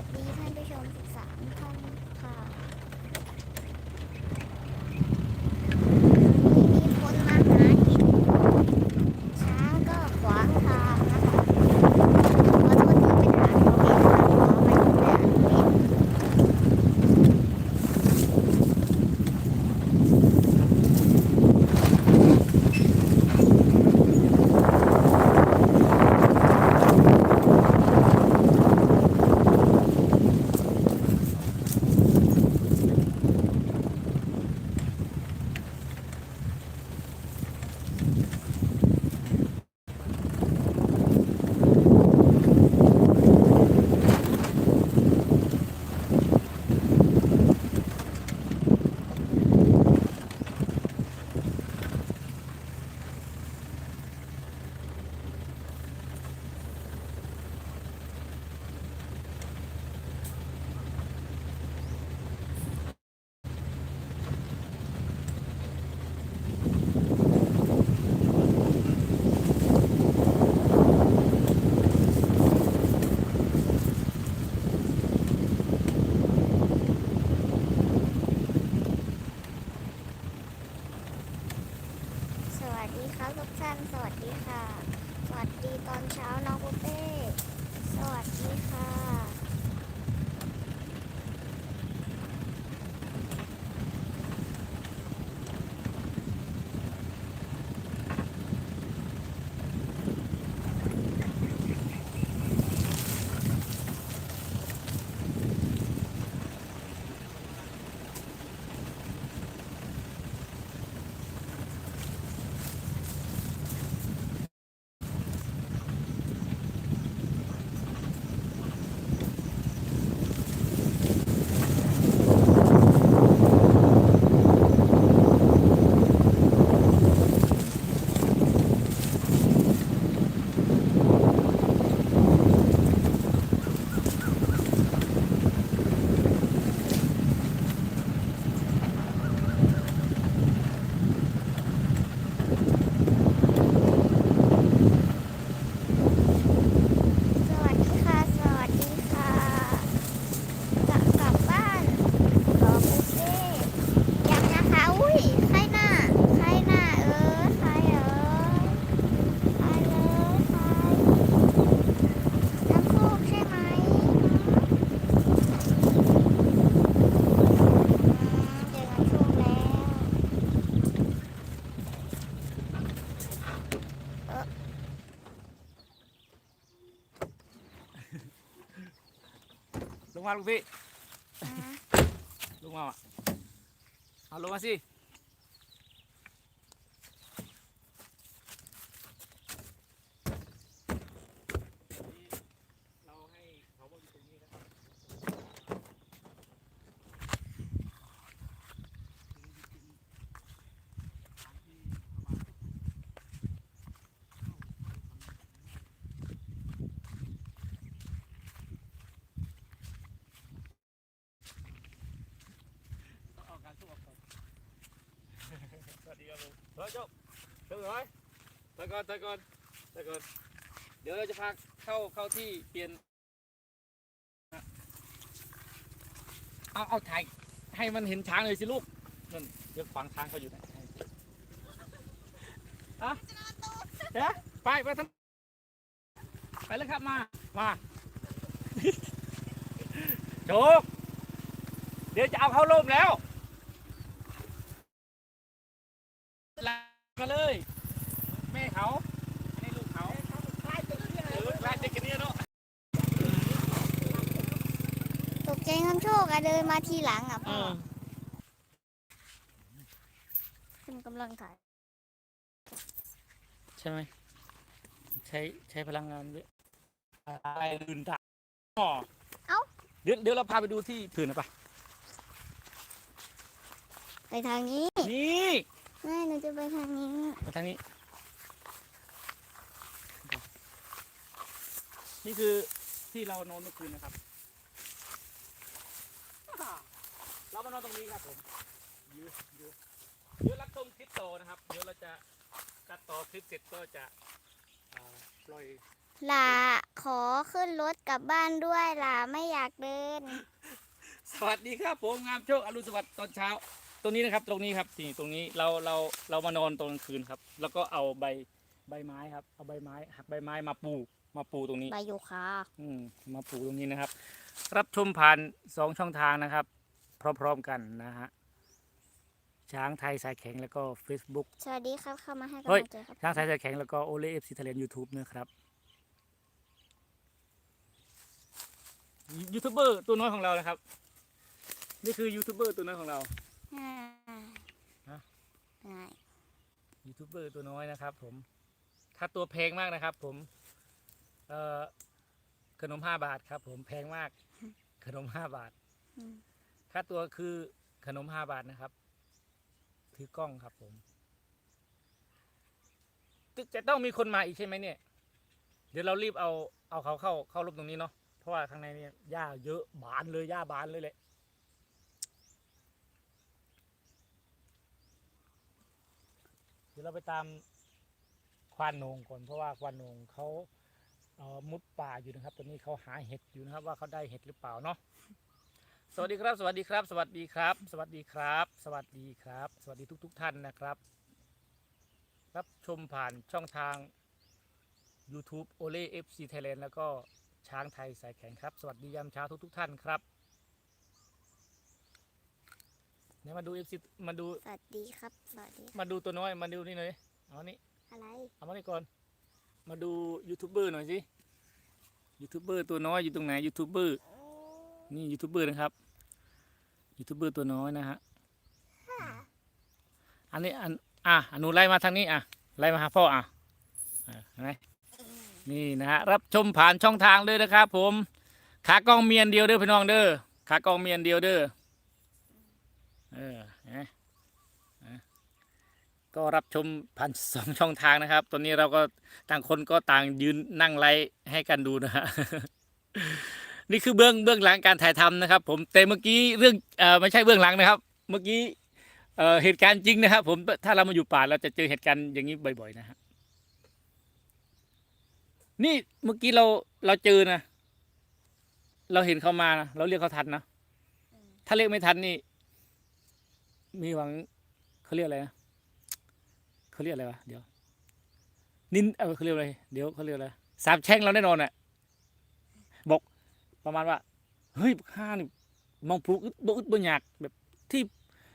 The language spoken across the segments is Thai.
วัสดีท่านผู้ชมสิบสามท่าน มาลูกพี่อ่าลงมาอะเอาลงมาสิ เราให้เขาว่าอยู่ตรงนี้นะต้องออกการสู้ออกก่อนส วัสดีครับผมเฮ้ยจ๊กเดี๋ยวหน่อยถอยก่อนถอยก่อนถอยก่อนเดี๋ยวเราจะพาเข้าเข้าที่เปลี่ยน เอาเอาถ่ายให้มันเห็นช้างเลยสิลูกนั่นเดี๋ยวฝังช้างเขาอยู่นะอะเดี๋ยวไปไปทำไปเลยครับมา มาโจกเดี๋ยวจะเอาเข้าร่มแล้วลาก มาเลย แม่เขาอันนี้ลูกเขาคล้ายเด็กกันเนี่ยเนาะตกใจน้ำโชคอะเดินมาทีหลังอะพ่อขึ้นกำลังถ่ายใช่ไหมใช้ใช้พลังงานเยอะอะไรลืนตาอ๋อเดี๋ยวเดี๋ยวเราพาไปดูที่ถือหนะปะไปทางนี้ นี่ ไม่หนูจะไปทางนี้ไปทางนี้ นี่คือที่เรานอนเมื่อคืนนะครับ เรามานอนตรงนี้ครับผมยืดยืดเดี๋ยวรับชมคลิปต่อนะครับ เดี๋ยวเราจะตัดต่อคลิปเสร็จก็จะอ่าปล่อยหลาขอขึ้นรถกลับบ้านด้วยหลาไม่อยากเดิน สวัสดีครับผมงามโชคอรุณสวัสดิ์ตอนเช้า ตรงนี้นะครับตรงนี้ครับนี่ตรงนี้เราเราเรามานอนตอนกลางคืนครับ แล้วก็เอาใบใบไม้ครับ เอาใบไม้หักใบไม้มาปูมาปูตรงนี้ ใบยูคาอืมมาปลูกตรงนี้นะครับ รับชมผ่านสองช่องทางนะครับ พร้อมๆกันนะฮะช้างไทยสายแข็งแล้วก็ Facebook สวัสดีครับเข้ามาให้กำเฮ้ยลังใจครับช้างไทยสายแข็งแล้วก็โอเล่เอฟซีทะเลนยูทูบนะครับยูทูบเบอร์ตัวน้อยของเรานะครับ นี่คือยูทูบเบอร์ตัวน้อยของเรา อ่าฮะ ง่ายยูทูบเบอร์ตัวน้อยนะครับ ผม ถ้าตัวแพงมากนะครับ ผม เอ่อขนมห้าบาทครับ ผมแพงมาก ขนมห้าบาท อืมค่าตัวคือขนมห้าบาทนะครับ ถือกล้องครับ ผมจะจะต้องมีคนมาอีกใช่ไหมเนี่ย เดี๋ยวเรารีบเอาเอาเขาเข้าเข้ารูปตรงนี้เนาะเพราะว่าข้างในเนี่ยหญ้าเยอะบานเลยหญ้าบานเลยแหละ ดี๋ยวเราไปตามควานโหนงก่อนเพราะว่าควานโหนงเขาเอ่อมุดป่าอยู่นะครับ ตอนนี้เขาหาเห็ดอยู่นะครับ ว่าเขาได้เห็ดหรือเปล่าเนาะสวัสดีครับ สวัสดีครับ สวัสดีครับ สวัสดีครับ สวัสดีครับ สวัสดีทุก ๆท่านนะครับ รับชมผ่านช่องทาง YouTube โอเล่ FC Thailand แล้วก็ช้างไทยสายแข็งครับ สวัสดียามเช้าทุก ๆ ท่านครับ เนี่ยมาดู FC มาดูสวัสดีครับ สวัสดี มาดูตัวน้อย มาดูนี่หน่อยเอานี่อะไร เอามานี่ก่อน มาดูยูทูบเบอร์หน่อยสิ ยูทูบเบอร์ตัวน้อยอยู่ตรงไหนยูทูบเบอร์ นี่ยูทูบเบอร์นะครับ ยูทูบเบอร์ตัวน้อยนะฮะ อันนี้อัน อะอนุไล่มาทางนี้อะ ไล่มาหาพ่ออะอะเห็นไหมนี่นะฮะ รับชมผ่านช่องทางเลยนะครับผม ขากล้องเมียนเดียวเด้อพี่น้องเด้อ ขากล้องเมียนเดียวเด้อ เออเห็นไหมอะก็รับชมผ่านสองช่องทางนะครับ ตอนนี้เราก็ต่างคนก็ต่างยืนนั่งไลฟ์ให้กันดูนะฮะนี่คือเบื้องเบื้องหลังการถ่ายทำนะครับ ผมแต่เมื่อกี้เรื่องเอ่อไม่ใช่เบื้องหลังนะครับ เมื่อกี้เอ่อเหตุการณ์จริงนะครับ ผมถ้าเรามาอยู่ป่าเราจะเจอเหตุการณ์อย่างนี้บ่อยๆนะฮะนี่เมื่อกี้เราเราเจอนะ เราเห็นเขามานะเราเรียกเขาทันนะถ้าเรียกไม่ทันนี่ มีหวังเขาเรียกอะไรนะเขาเรียกอะไรวะเดี๋ยว นินเออเขาเรียกอะไรเดี๋ยวเขาเรียกอะไรสามแช่งเราแน่นอนอะบอกประมาณว่าเฮ้ยข้านี่มองปลูกอึดบ่อึดบ่อยากแบบที่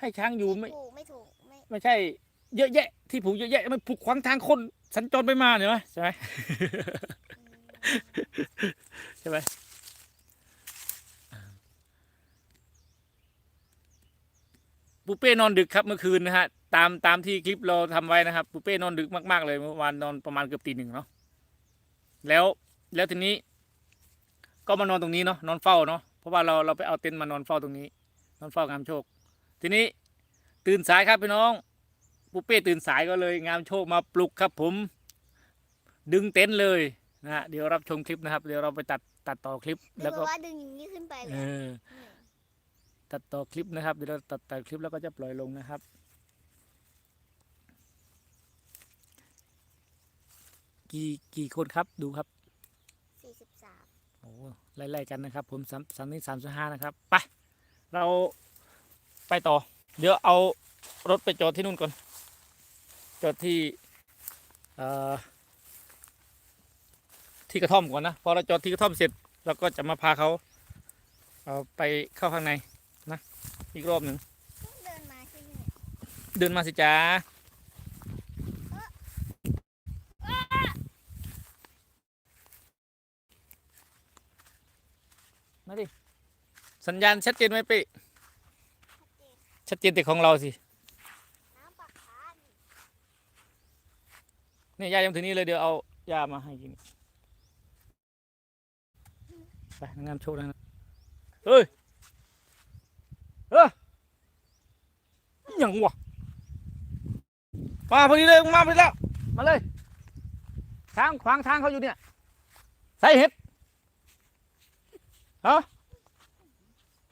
ให้ช้างอยู่ไม่ ถูกไม่ถูกไม่ไม่ใช่ เยอะแยะ ที่ผูกเยอะแยะมันผูกขวางทางคนสัญจรไปมาเนี่ยไหมใช่ไหมใช่ไหม ปูเป้นอนดึกครับเมื่อคืนนะฮะตามตามที่คลิปเราทำไว้นะครับปูเป้นอนดึกมากๆเลยเมื่อวานนอนประมาณเกือบตีหนึ่งเนาะแล้วแล้วทีนี้ ก็มานอนตรงนี้เนาะนอนเฝ้าเนาะเพราะว่าเราเราไปเอาเต็นท์มานอนเฝ้าตรงนี้ นอนเฝ้างามโชค ทีนี้ตื่นสายครับพี่น้องปูเป้ตื่นสายก็เลย งามโชคมาปลุกครับ ผม ดึงเต็นท์เลยนะฮะเดี๋ยวรับชมคลิปนะครับ เดี๋ยวเราไปตัดตัดต่อคลิปนึแล้กวก็ว่าดึงอย่างนี้ขึ้นไปเลเอยอ ตัดต่อคลิปนะครับเดี๋ยวเราตัดต่อคลิปแล้วก็จะปล่อยลงนะครับ กี่กี่คนครับดูครับสี่สิบสามโอ้ไล่ๆกันนะครับ ผมสามสามนี่สามสิบห้านะครับไปเราไปต่อ เดี๋ยวเอารถไปจอดที่นู่นก่อน จอดที่เอ่อที่กระท่อมก่อนนะพอเราจอดที่กระท่อมเสร็จเราก็จะมาพาเขาเอาไปเข้าข้างใน นะ อีกรอบหนึ่งเดินมาที่นี่เดินมาสิจ้ามาดิ สัญญาณชัดเจนไหมเป๊ะชัดเจนแต่ของเราสิน้ำปักทานเนี่ยยายังถึงนี้เลยเดี๋ยวเอายามาให้กิน ไปงานโชว์นะเฮ้ย เอออหย่างวะมาพอดีเลยมาพอดีแล้ว มาเลย ทางขวางทางเขาอยู่เนี่ย ใส่เห็ดฮะ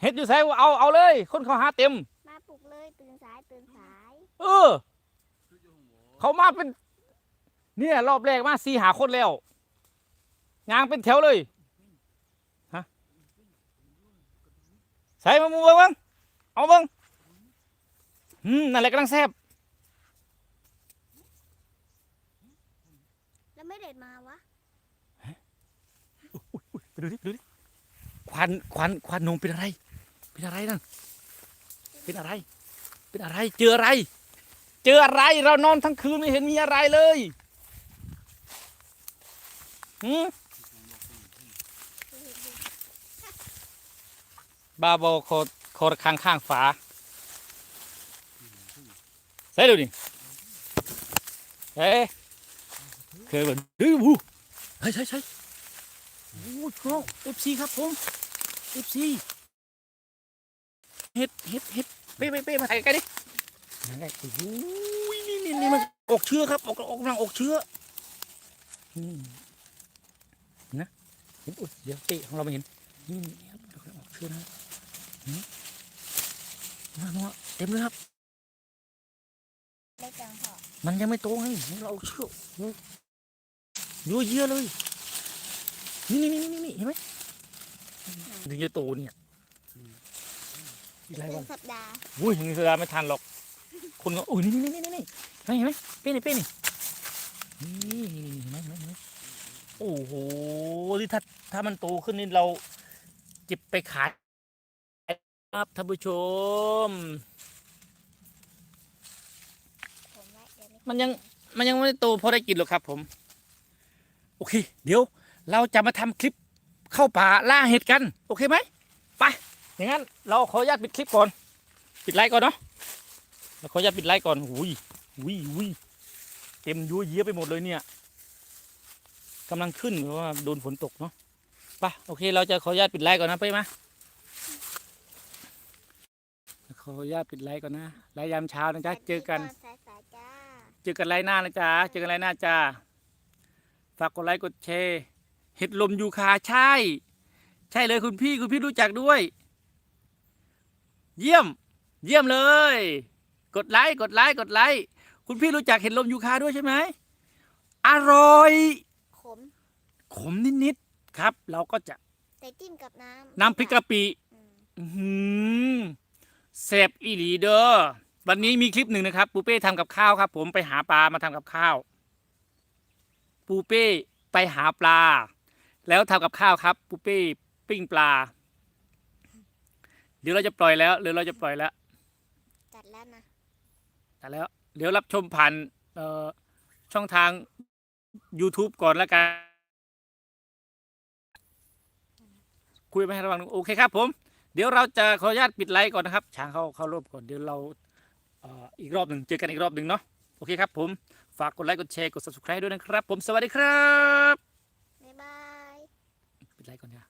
เห็ดอยู่ใส่เอาเอาเลย คนเขาหาเต็ม มาปลุกเลยตื่นสายตื่นสาย เออ เขามาเป็น เนี่ยรอบแรกมาสี่หาคนแล้วยางเป็นแถวเลยฮะใส่มามือเบิ้ง เบิ้งเอาเบิ้งอืมนั่นแหละกำลังแซ่บแล้วไม่เด็ดมาวะไปดูดิไปดูดิควันควันควันนงเป็นอะไร เป็นอะไรนั่นเป็นอะไร เป็นอะไร เจออะไร เจออะไรเรานอนทั้งคืนไม่เห็นมีอะไรเลยหืมบาโบโค ดโคดข้างข้างฝาใส่ดูดิเฮ้ยเคยแบบดื้อบูเฮ้ยใช่ใช่โอ้โหเอฟซีครับผมเอฟซีเฮ็ดเฮ็ดเฮ็ดเป้เป้เป้มาถ่ายใกล้ดินั่นแหละโอ้โหนี่นี่นี่มันออกเชื้อครับออกออกกำลังออกเชื้อนี่นะเห็นอุ๊ยเดี๋ยวเป้ของเราไม่เห็นนี่นี่ครับกำลังออกเชื้อนะ นี่นัวนัวเต็มเลยครับ ได้จังพอมันยังไม่โตไงนี่เราเอาเชือกโอ้โหยั่วเยี่ยเลย นี่นี่นี่นี่นี่เห็นไหมถึงจะโตเนี่ยอะไรหนึ่วะงสัปดาห์อุ้ยยังเสือไม่ทันหรอก คนก็อุ้ยนี่นี่นี่นี่นี่เห็นไหมเป้นี่เป้นี่นี่นี่เห็นไหมเห็นไหมเห็นไหมโอ้โหที่ถ้าถ้ามันโตขึ้นนี่เราเก็บไปขาย ครับท่านผู้ชมผมไว้เดี๋ยวนี้มันยังมันยังไม่ได้โตพอได้กินหรอกครับผม โอเค เดี๋ยวเราจะมาทำคลิปเข้าป่าล่าเห็ดกัน โอเคไหมไปอย่างนั้นเราขออนุญาตปิดคลิปก่อน ปิดไลค์ก่อนเนาะเราขออนุญาตปิดไลค์ก่อนหุยหุยหุยเต็มยั่วเยี้ยไปหมดเลยเนี่ยกำลังขึ้นเพราะว่าโดนฝนตกเนาะไปโอเค เราจะขออนุญาตปิดไลค์ก่อนนะไปมา ขออนุญาตปิดไลค์ก่อนนะไลค์ยามเช้านะจ๊ะเจอกัน สายสายๆจ้าเจอกันไลน์หน้านะจ๊ะเจอกันไลน์หน้าจ้าฝากกดไลค์กดแชร์เห็ดลมยูคาใช่ ใช่เลยคุณพี่คุณพี่รู้จักด้วย เยี่ยม เยี่ยมเลย กดไลค์กดไลค์กดไลค์คุณพี่รู้จักเห็ดลมยูคาด้วยใช่ไหมอร่อย ขมขมนิดๆครับ เราก็จะแต่จิ้มกับน้ำน้ำพริกกะปิ อืม อื้อหือ แซ่บอีหลีเด้อวันนี้มีคลิปหนึ่งนะครับปูเป้ทำกับข้าวครับ ผมไปหาปลามาทำกับข้าวปูเป้ไปหาปลา แล้วทำกับข้าวครับปูเป้ปิ้งปลา เดี๋ยวเราจะปล่อยแล้วเดี๋ยวเราจะปล่อยแล้วจัดแล้วนะแต่แล้ว เดี๋ยวรับชมผ่านเอ่อช่องทาง YouTube ก่อนแล้วกันคุยไปให้ระวังโอเคครับผม เดี๋ยวเราจะขออนุญาตปิดไลฟ์ก่อนนะครับ ช้างเข้าเข้ารอบก่อนเดี๋ยวเราเอ่ออีกรอบหนึ่งเจอกันอีกรอบหนึ่งเนาะโอเคครับผมฝากกดไลค์กดแชร์กด subscribe ด้วยนะครับ ผมสวัสดีครับบ๊ายบายปิดไลฟ์ก่อนเนี่ย